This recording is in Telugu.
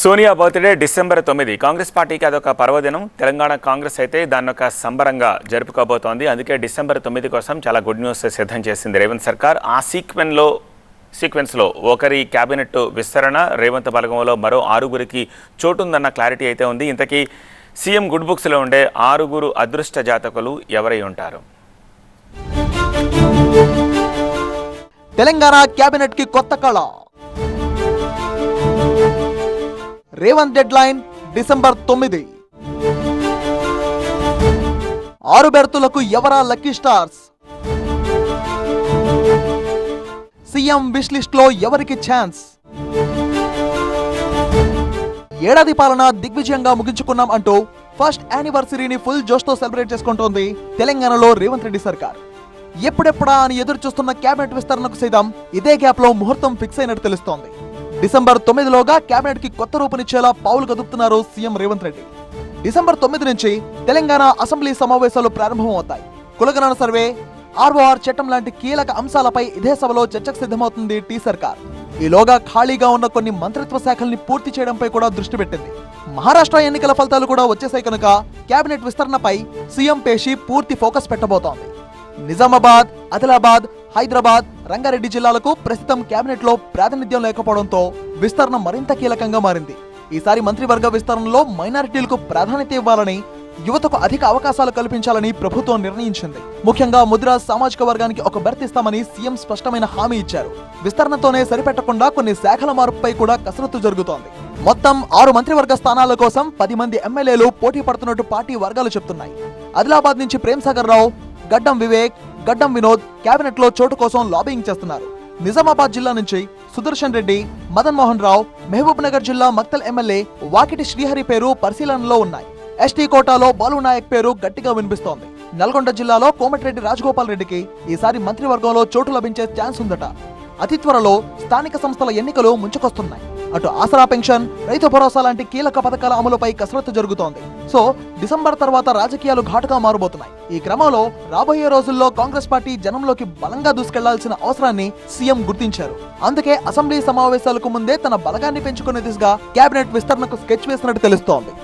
సోనియా బర్త్డే డిసెంబర్ తొమ్మిది. కాంగ్రెస్ పార్టీకి అదొక పర్వదినం. తెలంగాణ కాంగ్రెస్ అయితే దాన్ని ఒక సంబరంగా జరుపుకోబోతోంది. అందుకే డిసెంబర్ తొమ్మిది కోసం చాలా గుడ్ న్యూస్ సిద్ధం చేసింది రేవంత్ సర్కార్. ఆ సీక్వెన్లో సీక్వెన్స్లో ఒకరి క్యాబినెట్ విస్తరణ రేవంత్ బలగంలో మరో ఆరుగురికి చోటుందన్న క్లారిటీ అయితే ఉంది. ఇంతకీ సీఎం గుడ్ బుక్స్లో ఉండే ఆరుగురు అదృష్ట జాతకులు ఎవరై ఉంటారు? తెలంగాణ క్యాబినెట్కి కొత్త కళ. రేవంత్ డెడ్ లైన్ డిసెంబర్ తొమ్మిది. ఆరు బెర్తులకు ఎవరా లక్కీ స్టార్స్? సీఎం విష్ లిస్ట్లో ఎవరికి ఛాన్స్? ఏడాది పాలన దిగ్విజయంగా ముగించుకున్నాం అంటూ ఫస్ట్ యానివర్సరీని ఫుల్ జోష్తో సెలబ్రేట్ చేసుకుంటోంది తెలంగాణలో రేవంత్ రెడ్డి సర్కార్. ఎప్పుడెప్పుడా అని ఎదురు చూస్తున్న కేబినెట్ విస్తరణకు సైతం ఇదే గ్యాప్లో ముహూర్తం ఫిక్స్ అయినట్టు తెలుస్తోంది. డిసెంబర్ తొమ్మిదిలోగా కేబినెట్కి కొత్త రూపునిచ్చేలా పావులు కదుపుతున్నారు సీఎం రేవంత్ రెడ్డి. డిసెంబర్ తొమ్మిది నుంచి తెలంగాణ అసెంబ్లీ సమావేశాలు ప్రారంభమవుతాయి. కులగణన సర్వే ఆర్ఓఆర్ చట్టం లాంటి కీలక అంశాలపై ఇదే సభలో చర్చకు సిద్ధమవుతుంది టీ సర్కార్. ఈలోగా ఖాళీగా ఉన్న కొన్ని మంత్రిత్వ శాఖల్ని పూర్తి చేయడంపై కూడా దృష్టి పెట్టింది. మహారాష్ట్ర ఎన్నికల ఫలితాలు కూడా వచ్చేసాయి కనుక కేబినెట్ విస్తరణపై సీఎం పేషి పూర్తి ఫోకస్ పెట్టబోతోంది. నిజామాబాద్ ఆదిలాబాద్ హైదరాబాద్ రంగారెడ్డి జిల్లాలకు ప్రస్తుతం కేబినెట్లో ప్రాతినిధ్యం లేకపోవడంతో విస్తరణ మరింత కీలకంగా మారింది. ఈసారి మంత్రివర్గ విస్తరణలో మైనారిటీలకు ప్రాధాన్యత ఇవ్వాలని యువతకు అధిక అవకాశాలు కల్పించాలని ప్రభుత్వం నిర్ణయించింది. ముఖ్యంగా ముద్రా సామాజిక వర్గానికి ఒక బెర్త్ సీఎం స్పష్టమైన హామీ ఇచ్చారు. విస్తరణతోనే సరిపెట్టకుండా కొన్ని శాఖల మార్పుపై కూడా కసరత్తు జరుగుతోంది. మొత్తం ఆరు మంత్రివర్గ స్థానాల కోసం పది మంది ఎమ్మెల్యేలు పోటీ పడుతున్నట్టు పార్టీ వర్గాలు చెప్తున్నాయి. ఆదిలాబాద్ నుంచి ప్రేమ్ సాగర్ రావు గడ్డం వివేక్ గడ్డం వినోద్ కేబినెట్లో చోటు కోసం లాబింగ్ చేస్తున్నారు. నిజామాబాద్ జిల్లా నుంచి సుదర్శన్ రెడ్డి మదన్ మోహన్ రావు మహబూబ్ నగర్ జిల్లా మక్తల్ ఎమ్మెల్యే వాకిటి శ్రీహరి పేరు పరిశీలనలో ఉన్నాయి. ఎస్టీ కోటాలో బాలు నాయక్ పేరు గట్టిగా వినిపిస్తోంది. నల్గొండ జిల్లాలో కోమటిరెడ్డి రాజగోపాల్ రెడ్డికి ఈసారి మంత్రివర్గంలో చోటు లభించే ఛాన్స్ ఉందట. అతి త్వరలో స్థానిక సంస్థల ఎన్నికలు ముంచుకొస్తున్నాయి. అటు ఆసరా పెన్షన్ రైతు భరోసా లాంటి కీలక పథకాల అమలుపై కసరత్తు జరుగుతోంది. సో డిసెంబర్ తర్వాత రాజకీయాలు ఘాటుగా మారబోతున్నాయి. ఈ క్రమంలో రాబోయే రోజుల్లో కాంగ్రెస్ పార్టీ జనంలోకి బలంగా దూసుకెళ్ళాల్సిన అవసరాన్ని సీఎం గుర్తించారు. అందుకే అసెంబ్లీ సమావేశాలకు ముందే తన బలగాన్ని పెంచుకునే దిశగా కేబినెట్ విస్తరణకు స్కెచ్ వేసినట్టు తెలుస్తోంది.